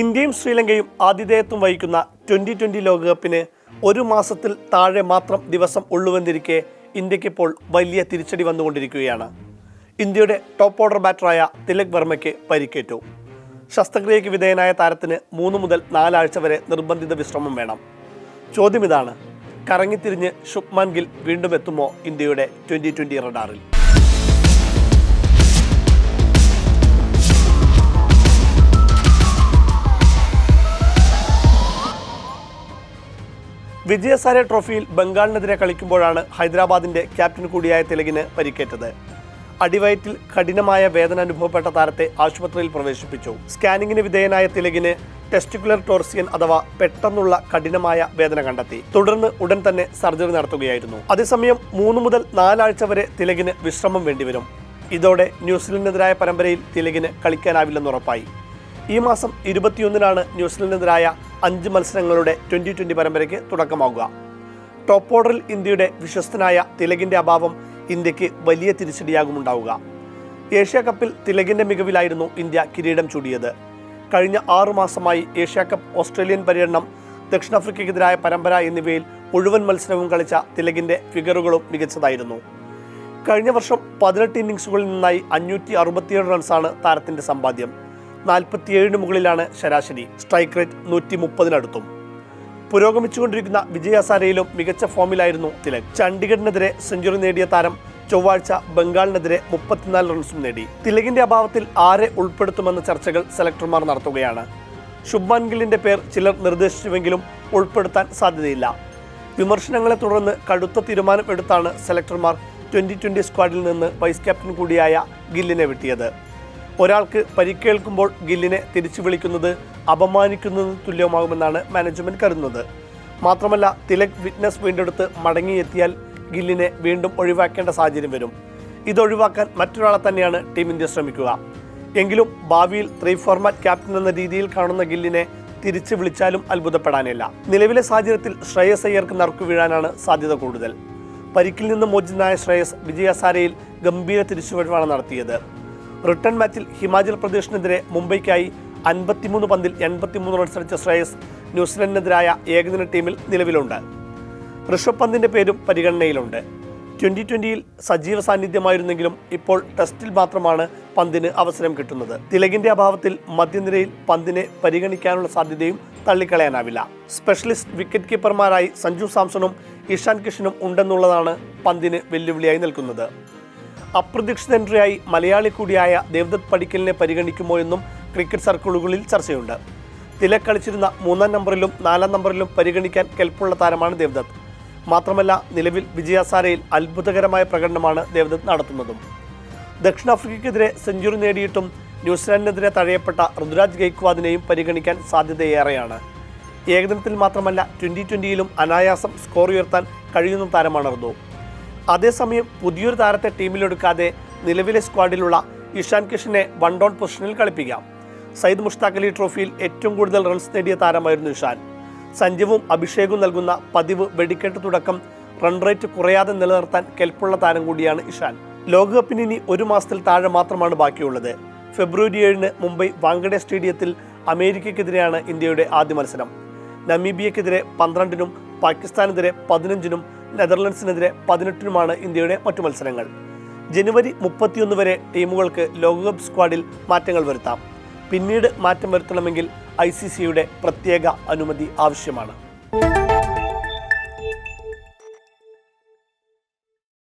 ഇന്ത്യയും ശ്രീലങ്കയും ആതിഥേയത്വം വഹിക്കുന്ന ട്വന്റി ട്വന്റി ലോകകപ്പിന് ഒരു മാസത്തിൽ താഴെ മാത്രം ദിവസം ഉള്ളുവെന്നിരിക്കെ ഇന്ത്യക്കിപ്പോൾ വലിയ തിരിച്ചടി വന്നുകൊണ്ടിരിക്കുകയാണ്. ഇന്ത്യയുടെ ടോപ്പ് ഓർഡർ ബാറ്ററായ തിലക് വർമ്മയ്ക്ക് പരിക്കേറ്റു. ശസ്ത്രക്രിയയ്ക്ക് വിധേയനായ താരത്തിന് മൂന്ന് മുതൽ നാലാഴ്ച വരെ നിർബന്ധിത വിശ്രമം വേണം. ചോദ്യം ഇതാണ് കറങ്ങിത്തിരിഞ്ഞ് ശുഭ്മാൻ ഗിൽ വീണ്ടും എത്തുമോ ഇന്ത്യയുടെ ട്വന്റി ട്വന്റി റഡാറിൽ? വിജയസാര ട്രോഫിയിൽ ബംഗാളിനെതിരെ കളിക്കുമ്പോഴാണ് ഹൈദരാബാദിന്റെ ക്യാപ്റ്റൻ കൂടിയായ തിലകിന് പരിക്കേറ്റത്. അടിവയറ്റിൽ കഠിനമായ വേദന അനുഭവപ്പെട്ട താരത്തെ ആശുപത്രിയിൽ പ്രവേശിപ്പിച്ചു. സ്കാനിങ്ങിന് വിധേയനായ തിലകിന് ടെസ്റ്റിക്കുലർ ടോർസിയൻ അഥവാ പെട്ടെന്നുള്ള കഠിനമായ വേദന കണ്ടെത്തി. തുടർന്ന് ഉടൻ തന്നെ സർജറി നടത്തുകയായിരുന്നു. അതേസമയം മൂന്ന് മുതൽ നാലാഴ്ച വരെ തിലകിന് വിശ്രമം വേണ്ടിവരും. ഇതോടെ ന്യൂസിലൻഡിനെതിരായ പരമ്പരയിൽ തിലകിന് കളിക്കാനാവില്ലെന്ന് ഉറപ്പായി. ഈ മാസം ഇരുപത്തിയൊന്നിനാണ് ന്യൂസിലൻഡിനെതിരായ അഞ്ച് മത്സരങ്ങളുടെ ട്വന്റി ട്വന്റി പരമ്പരയ്ക്ക് തുടക്കമാകുക ടോപ്പ് ഓർഡറിൽ ഇന്ത്യയുടെ വിശ്വസ്തനായ തിലകിന്റെ അഭാവം ഇന്ത്യയ്ക്ക് വലിയ തിരിച്ചടിയാകുമുണ്ടാവുക. ഏഷ്യ കപ്പിൽ തിലകിന്റെ മികവിലായിരുന്നു ഇന്ത്യ കിരീടം ചൂടിയത്. കഴിഞ്ഞ ആറു മാസമായി ഏഷ്യ കപ്പ് ഓസ്ട്രേലിയൻ പര്യടനം ദക്ഷിണാഫ്രിക്കയ്ക്കെതിരായ പരമ്പര എന്നിവയിൽ മുഴുവൻ മത്സരവും കളിച്ച തിലകിന്റെ ഫിഗറുകളും മികച്ചതായിരുന്നു. കഴിഞ്ഞ വർഷം പതിനെട്ട് ഇന്നിങ്സുകളിൽ നിന്നായി അഞ്ഞൂറ്റി അറുപത്തിയേഴ് റൺസാണ് താരത്തിന്റെ സമ്പാദ്യം. നാൽപ്പത്തിയേഴിന് മുകളിലാണ് ശരാശരി. സ്ട്രൈക്ക് റേറ്റ് നൂറ്റി മുപ്പതിനടുത്തും പുരോഗമിച്ചുകൊണ്ടിരിക്കുന്ന വിജയ് ഹസാരയിലും മികച്ച ഫോമിലായിരുന്നു തിലക്. ചണ്ഡീഗഡിനെതിരെ സെഞ്ചുറി നേടിയ താരം ചൊവ്വാഴ്ച ബംഗാളിനെതിരെ മുപ്പത്തിനാല് റൺസും നേടി. തിലകിന്റെ അഭാവത്തിൽ ആരെ ഉൾപ്പെടുത്തുമെന്ന ചർച്ചകൾ സെലക്ടർമാർ നടത്തുകയാണ്. ശുഭ്മാൻ ഗില്ലിന്റെ പേർ ചിലർ നിർദ്ദേശിച്ചുവെങ്കിലും ഉൾപ്പെടുത്താൻ സാധ്യതയില്ല. വിമർശനങ്ങളെ തുടർന്ന് കടുത്ത തീരുമാനം എടുത്താണ് സെലക്ടർമാർ ട്വന്റി ട്വന്റി സ്ക്വാഡിൽ നിന്ന് വൈസ് ക്യാപ്റ്റൻ കൂടിയായ ഗില്ലിനെ വെട്ടിയത്. ഒരാൾക്ക് പരിക്കേൽക്കുമ്പോൾ ഗില്ലിനെ തിരിച്ചു വിളിക്കുന്നത് അപമാനിക്കുന്നതിന് തുല്യമാകുമെന്നാണ് മാനേജ്മെന്റ് കരുതുന്നത്. മാത്രമല്ല തിലക് ഫിറ്റ്നസ് വീണ്ടെടുത്ത് മടങ്ങിയെത്തിയാൽ ഗില്ലിനെ വീണ്ടും ഒഴിവാക്കേണ്ട സാഹചര്യം വരും. ഇതൊഴിവാക്കാൻ മറ്റൊരാളെ തന്നെയാണ് ടീം ഇന്ത്യ ശ്രമിക്കുക. എങ്കിലും ഭാവിയിൽ ത്രീ ഫോർമാറ്റ് ക്യാപ്റ്റൻ എന്ന രീതിയിൽ കാണുന്ന ഗില്ലിനെ തിരിച്ചു വിളിച്ചാലും അത്ഭുതപ്പെടാനില്ല. നിലവിലെ സാഹചര്യത്തിൽ ശ്രേയസ് അയ്യർക്ക് നറുക്കു വീഴാനാണ് സാധ്യത കൂടുതൽ. പരിക്കിൽ നിന്ന് മോചിതനായ ശ്രേയസ് വിജയസാരയിൽ ഗംഭീര തിരിച്ചുവരവാണ് നടത്തിയത്. റിട്ടേൺ മാച്ചിൽ ഹിമാചൽ പ്രദേശിനെതിരെ മുംബൈക്കായി അൻപത്തിമൂന്ന് പന്തിൽ എൺപത്തിമൂന്ന് റൺസ് അടിച്ച ശ്രേയസ് ന്യൂസിലൻഡിനെതിരായ ഏകദിന ടീമിൽ നിലവിലുണ്ട്. ഋഷഭ് പന്തിന്റെ പേരും പരിഗണനയിലുണ്ട്. ട്വന്റി ട്വന്റിയിൽ സജീവ സാന്നിധ്യമായിരുന്നെങ്കിലും ഇപ്പോൾ ടെസ്റ്റിൽ മാത്രമാണ് പന്തിന് അവസരം കിട്ടുന്നത്. തിലകിന്റെ അഭാവത്തിൽ മധ്യനിരയിൽ പന്തിനെ പരിഗണിക്കാനുള്ള സാധ്യതയും തള്ളിക്കളയാനാവില്ല. സ്പെഷ്യലിസ്റ്റ് വിക്കറ്റ് കീപ്പർമാരായി സഞ്ജു സാംസണും ഇഷാൻ കിഷനും ഉണ്ടെന്നുള്ളതാണ് പന്തിന് വെല്ലുവിളിയായി നിൽക്കുന്നത്. അപ്രതീക്ഷിത എൻട്രിയായി മലയാളി കൂടിയായ ദേവദത്ത് പടിക്കലിനെ പരിഗണിക്കുമോ എന്നും ക്രിക്കറ്റ് സർക്കിളുകളിൽ ചർച്ചയുണ്ട്. തിലക് കളിച്ചിരുന്ന മൂന്നാം നമ്പറിലും നാലാം നമ്പറിലും പരിഗണിക്കാൻ കെൽപ്പുള്ള താരമാണ് ദേവദത്ത്. മാത്രമല്ല നിലവിൽ വിജയസാരയിൽ അത്ഭുതകരമായ പ്രകടനമാണ് ദേവദത്ത് നടത്തുന്നതും. ദക്ഷിണാഫ്രിക്കയ്ക്കെതിരെ സെഞ്ചുറി നേടിയിട്ടും ന്യൂസിലാൻഡിനെതിരെ തഴയപ്പെട്ട ഋതുരാജ് ഗെയ്ക്വാദിനെയും പരിഗണിക്കാൻ സാധ്യതയേറെയാണ്. ഏകദിനത്തിൽ മാത്രമല്ല ട്വന്റി ട്വന്റിയിലും അനായാസം സ്കോർ ഉയർത്താൻ കഴിയുന്ന താരമാണ് ഋതു അതേസമയം പുതിയൊരു താരത്തെ ടീമിലെടുക്കാതെ നിലവിലെ സ്ക്വാഡിലുള്ള ഇഷാൻ കിഷനെ വൺ ഡൗൺ പൊസിഷനിൽ കളിപ്പിക്കാം. സയ്യിദ് മുഷ്താഖ് അലി ട്രോഫിയിൽ ഏറ്റവും കൂടുതൽ റൺസ് നേടിയ താരമായിരുന്നു ഇഷാൻ. സഞ്ജുവും അഭിഷേകും നൽകുന്ന പതിവ് വെടിക്കെട്ട് തുടക്കം റൺ റേറ്റ് കുറയാതെ നിലനിർത്താൻ കെൽപ്പുള്ള താരം കൂടിയാണ് ഇഷാൻ. ലോകകപ്പിന് ഇനി ഒരു മാസത്തിൽ താഴെ മാത്രമാണ് ബാക്കിയുള്ളത്. ഫെബ്രുവരി ഏഴിന് മുംബൈ വാങ്കഡെ സ്റ്റേഡിയത്തിൽ അമേരിക്കയ്ക്കെതിരെയാണ് ഇന്ത്യയുടെ ആദ്യ മത്സരം. നമീബിയക്കെതിരെ പന്ത്രണ്ടിനും പാകിസ്ഥാനെതിരെ പതിനഞ്ചിനും നെതർലൻഡ്സിനെതിരെ പതിനെട്ടിനുമാണ് ഇന്ത്യയുടെ മറ്റു മത്സരങ്ങൾ. ജനുവരി മുപ്പത്തിയൊന്ന് വരെ ടീമുകൾക്ക് ലോകകപ്പ് സ്ക്വാഡിൽ മാറ്റങ്ങൾ വരുത്താം. പിന്നീട് മാറ്റം വരുത്തണമെങ്കിൽ ഐ പ്രത്യേക അനുമതി ആവശ്യമാണ്.